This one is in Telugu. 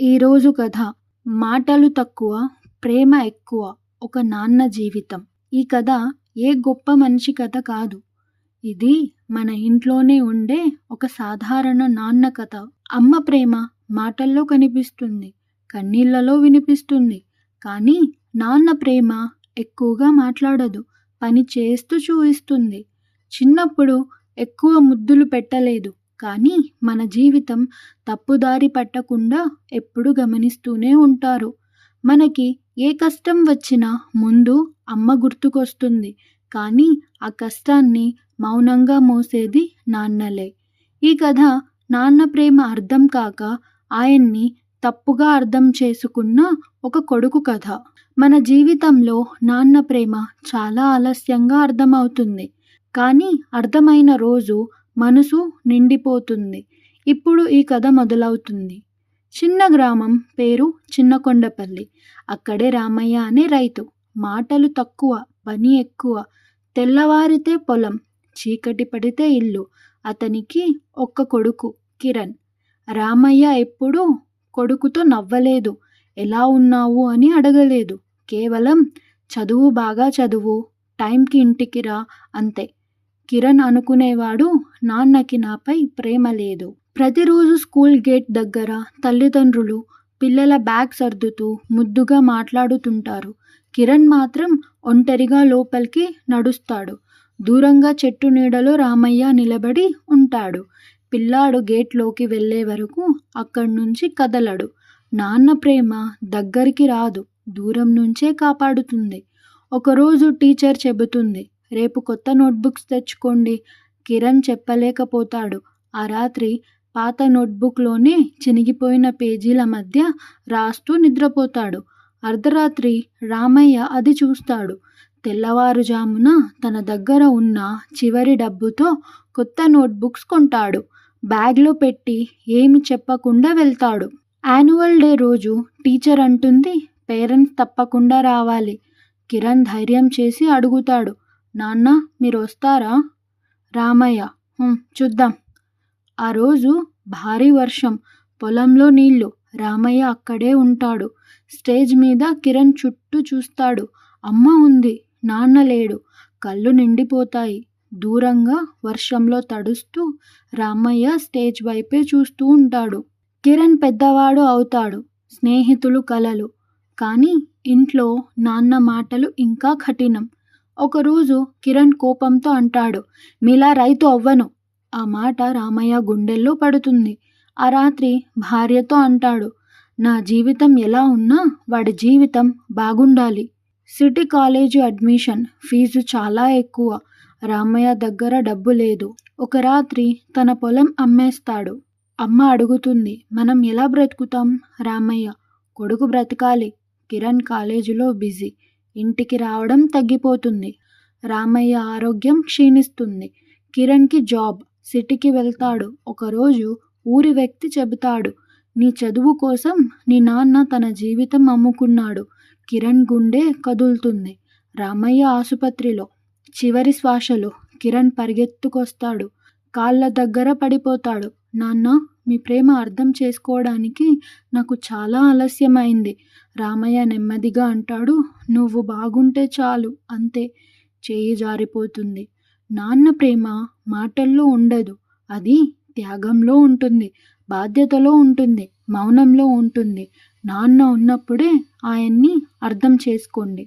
ఈరోజు కథ మాటలు తక్కువ ప్రేమ ఎక్కువ ఒక నాన్న జీవితం. ఈ కథ ఏ గొప్ప మనిషి కథ కాదు. ఇది మన ఇంట్లోనే ఉండే ఒక సాధారణ నాన్న కథ. అమ్మ ప్రేమ మాటల్లో కనిపిస్తుంది కన్నీళ్ళలో వినిపిస్తుంది కానీ నాన్న ప్రేమ ఎక్కువగా మాట్లాడదు పని చేస్తూ చూపిస్తుంది చిన్నప్పుడు ఎక్కువ ముద్దులు పెట్టలేదు కానీ మన జీవితం తప్పుదారి పట్టకుండా ఎప్పుడు గమనిస్తూనే ఉంటారు. మనకి ఏ కష్టం వచ్చినా ముందు అమ్మ గుర్తుకొస్తుంది. కానీ ఆ కష్టాన్ని మౌనంగా మోసేది నాన్నలే. ఈ కథ నాన్న ప్రేమ అర్థం కాక ఆయన్ని తప్పుగా అర్థం చేసుకున్న ఒక కొడుకు కథ. మన జీవితంలో నాన్న ప్రేమ చాలా ఆలస్యంగా అర్థమవుతుంది. కానీ అర్థమైన రోజు మనసు నిండిపోతుంది. ఇప్పుడు ఈ కథ మొదలవుతుంది. చిన్న గ్రామం పేరు చిన్నకొండపల్లి. అక్కడే రామయ్య అనే రైతు. మాటలు తక్కువ పని ఎక్కువ. తెల్లవారితే పొలం చీకటి పడితే ఇల్లు. అతనికి ఒక్క కొడుకు కిరణ్. రామయ్య ఎప్పుడూ కొడుకుతో నవ్వలేదు. ఎలా ఉన్నావు? అని అడగలేదు. కేవలం చదువు బాగా చదువు. టైంకి ఇంటికి రా అంతే. కిరణ్ అనుకునేవాడు నాన్నకి నాపై ప్రేమ లేదు. ప్రతిరోజు స్కూల్ గేట్ దగ్గర తల్లిదండ్రులు పిల్లల బ్యాగ్ సర్దుతూ ముద్దుగా మాట్లాడుతుంటారు. కిరణ్ మాత్రం ఒంటరిగా లోపలికి నడుస్తాడు. దూరంగా చెట్టు నీడలో రామయ్య నిలబడి ఉంటాడు. పిల్లాడు గేట్లోకి వెళ్ళే వరకు అక్కడి నుంచి కదలడు. నాన్న ప్రేమ దగ్గరికి రాదు దూరం నుంచే కాపాడుతుంది. ఒకరోజు టీచర్ చెబుతుంది రేపు కొత్త నోట్బుక్స్ తెచ్చుకోండి. కిరణ్ చెప్పలేకపోతాడు. ఆ రాత్రి పాత నోట్బుక్లోనే చినిగిపోయిన పేజీల మధ్య రాస్తూ నిద్రపోతాడు. అర్ధరాత్రి రామయ్య అది చూస్తాడు. తెల్లవారుజామున తన దగ్గర ఉన్న చివరి డబ్బుతో కొత్త నోట్బుక్స్ కొంటాడు. బ్యాగ్లో పెట్టి ఏమి చెప్పకుండా వెళ్తాడు. యాన్యువల్ డే రోజు టీచర్ అంటుంది పేరెంట్స్ తప్పకుండా రావాలి. కిరణ్ ధైర్యం చేసి అడుగుతాడు. నాన్న మీరు వస్తారా రామయ్య చూద్దాం. ఆ రోజు భారీ వర్షం పొలంలో నీళ్ళు. రామయ్య అక్కడే ఉంటాడు. స్టేజ్ మీద కిరణ్ చుట్టూ చూస్తాడు. అమ్మ ఉంది నాన్న లేడు. కళ్ళు నిండిపోతాయి. దూరంగా వర్షంలో తడుస్తూ రామయ్య స్టేజ్ వైపే చూస్తూ ఉంటాడు. కిరణ్ పెద్దవాడు అవుతాడు స్నేహితులు కలలు. కానీ ఇంట్లో నాన్న మాటలు ఇంకా కఠినం. ఒకరోజు కిరణ్ కోపంతో అంటాడు మీలా రైతు అవ్వను. ఆ మాట రామయ్య గుండెల్లో పడుతుంది. ఆ రాత్రి భార్యతో అంటాడు నా జీవితం ఎలా ఉన్నా వాడి జీవితం బాగుండాలి. సిటీ కాలేజీ అడ్మిషన్ ఫీజు చాలా ఎక్కువ. రామయ్య దగ్గర డబ్బు లేదు. ఒక రాత్రి తన పొలం అమ్మేస్తాడు. అమ్మ అడుగుతుంది మనం ఎలా బ్రతుకుతాం? రామయ్య కొడుకు బ్రతకాలి. కిరణ్ కాలేజీలో బిజీ. ఇంటికి రావడం తగ్గిపోతుంది. రామయ్య ఆరోగ్యం క్షీణిస్తుంది. కిరణ్కి జాబ్ సిటీకి వెళ్తాడు. ఒకరోజు ఊరి వ్యక్తి చెబుతాడు నీ చదువు కోసం నీ నాన్న తన జీవితం అమ్ముకున్నాడు. కిరణ్ గుండె కదులుతుంది రామయ్య ఆసుపత్రిలో చివరి శ్వాసలో కిరణ్ పరిగెత్తుకొస్తాడు. కాళ్ళ దగ్గర పడిపోతాడు. నాన్న మీ ప్రేమ అర్థం చేసుకోవడానికి నాకు చాలా ఆలస్యమైంది. రామయ్య నెమ్మదిగా అంటాడు నువ్వు బాగుంటే చాలు అంతే చేయి జారిపోతుంది. నాన్న ప్రేమ మాటల్లో ఉండదు అది త్యాగంలో ఉంటుంది బాధ్యతలో ఉంటుంది మౌనంలో ఉంటుంది. నాన్న ఉన్నప్పుడే ఆయన్ని అర్థం చేసుకోండి.